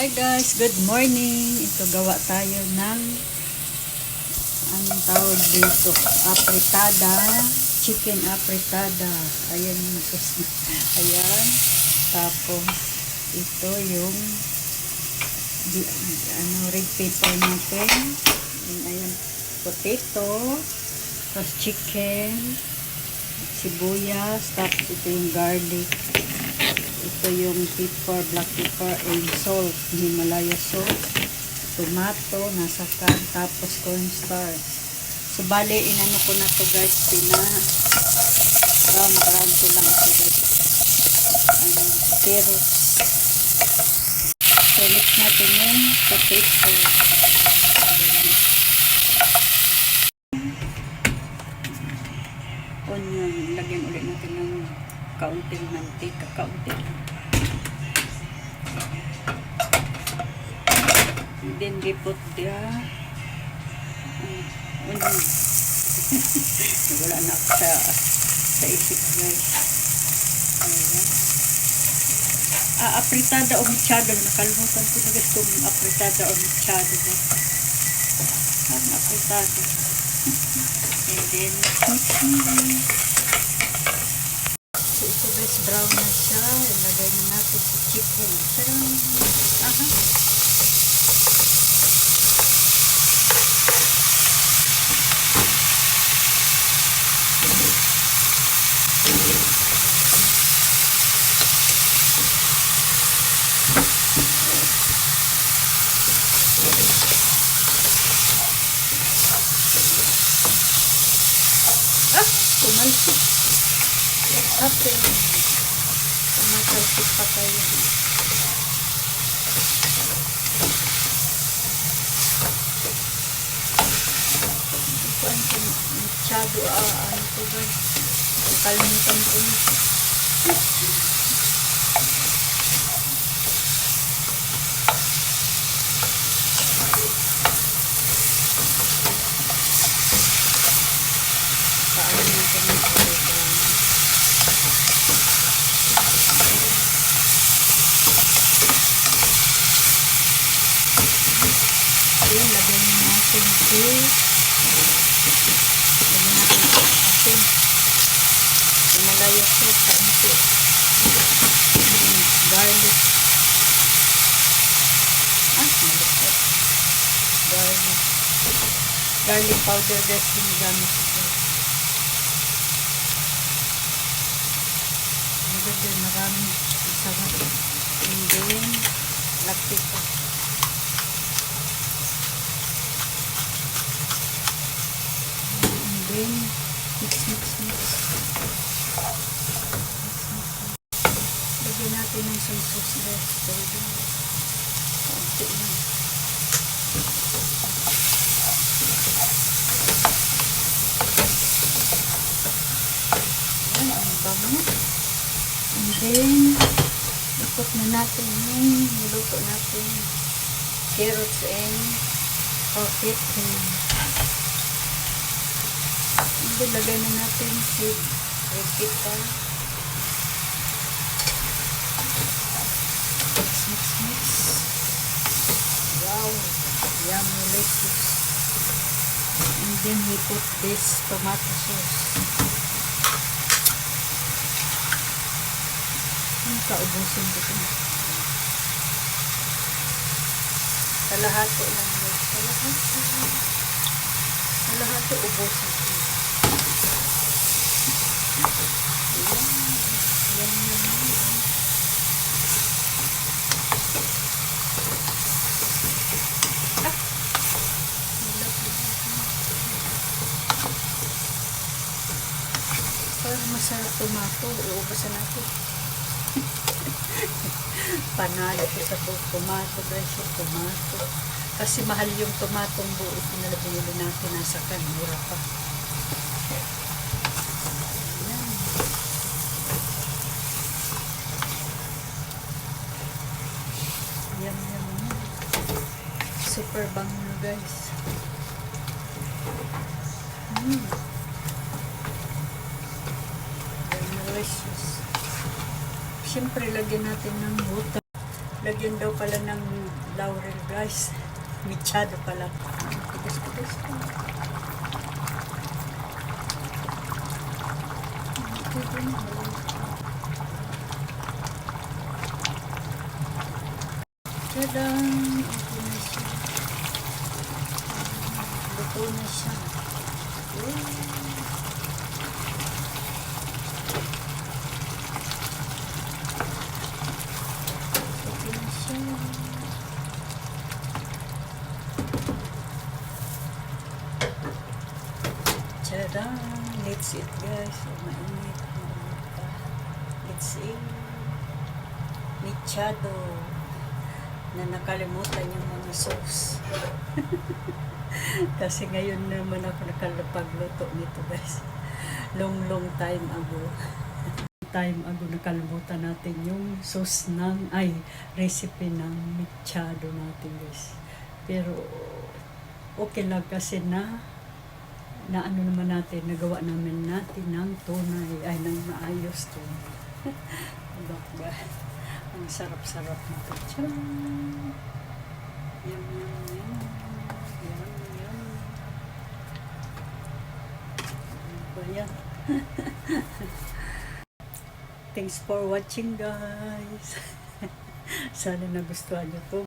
Hi guys, good morning. Ito gawa tayo ng anong tawag dito? Apritada, chicken apritada. Ayan sauce. Ayan. Tapos ito yung di, ano red pepper natin. Ayan potato, tapos chicken, sibuyas, tapos ito yung garlic. Ito yung pepper, black pepper, and salt, Himalaya salt, tomato, nasa can, tapos cornstarch. So, bale, inano ko na to guys, pina, brown, brown ko lang to guys. Ano, pero, so, mix natin yung potato. Ganyan. Onion, lagyan ulit natin ng kaunting mantika, kaunti. Then we put the uh, onion. Wala na sa, sa isip guys. Ayan. Ah, apritada o machado. Nakalimutan ko na guys kung apritada o machado. Ah, apritada. And then, ito guys, brown na siya. Ilagay na natin sa chicken. Sarang, aha. Ah, tumalsik. What happened? Tumatalsik pa tayo. Kuan ko, masyado, ah, ano ko ba? Nakalimutan ko na. Paano natin yung program? Okay, lagyan na natin si lagyan natin si asin. Himalaya ko sa unti. Hmm, garlic. Ah, malapot. Garlic. Garlic powder guys, ginagamit ko guys. Maganda, marami. Lagyan natin ng soy sauce guys. Pwede. Kaunti lang. Ayan, ang bango. And then, ikot na natin yung niluto natin carrots and pocket cream. And then, lagay na natin si red pepper. Mix, mix, mix. Wow, yummy lettuce. And then, we put this tomato sauce. Ang kaubusin ko ito. Kalahati lang guys. Kalahati. Kalahati ubusin ko. Ayan. Ayan naman. Ah! Nilapit. Masarap tomato. Iubasan natin. Panalo ko sa to- tomato, guys, yung tomato. Kasi mahal yung tomatong buo. Pinala binili natin nasa kan. Mura pa. Ayan. Yum, yum, yum. Super bango, guys. Mm. Delicious. Siyempre, lagyan natin ng butter. Lagyan daw pala ng laurel guys. Michado pala. Tigas-tigas pa. Pwede na. Ito na siya. Luto na siya. Ito na siya. Tadang! Let's eat guys. Oh, mainit. Let's eat. Michado. Na nakalimutan yung mga sauce. Kasi ngayon naman ako nakalapagluto nito guys. Long long time ago. time ago nakalimutan natin yung sauce ng, ay, recipe ng michado natin guys. Pero okay lang kasi na na ano naman natin, nagawa namin natin ng tunay, ay ng maayos tunay. diba ba? Ang sarap-sarap nito. Tiyang! Yum, yum, yum. Thanks for watching guys. Sana nagustuhan niyo to.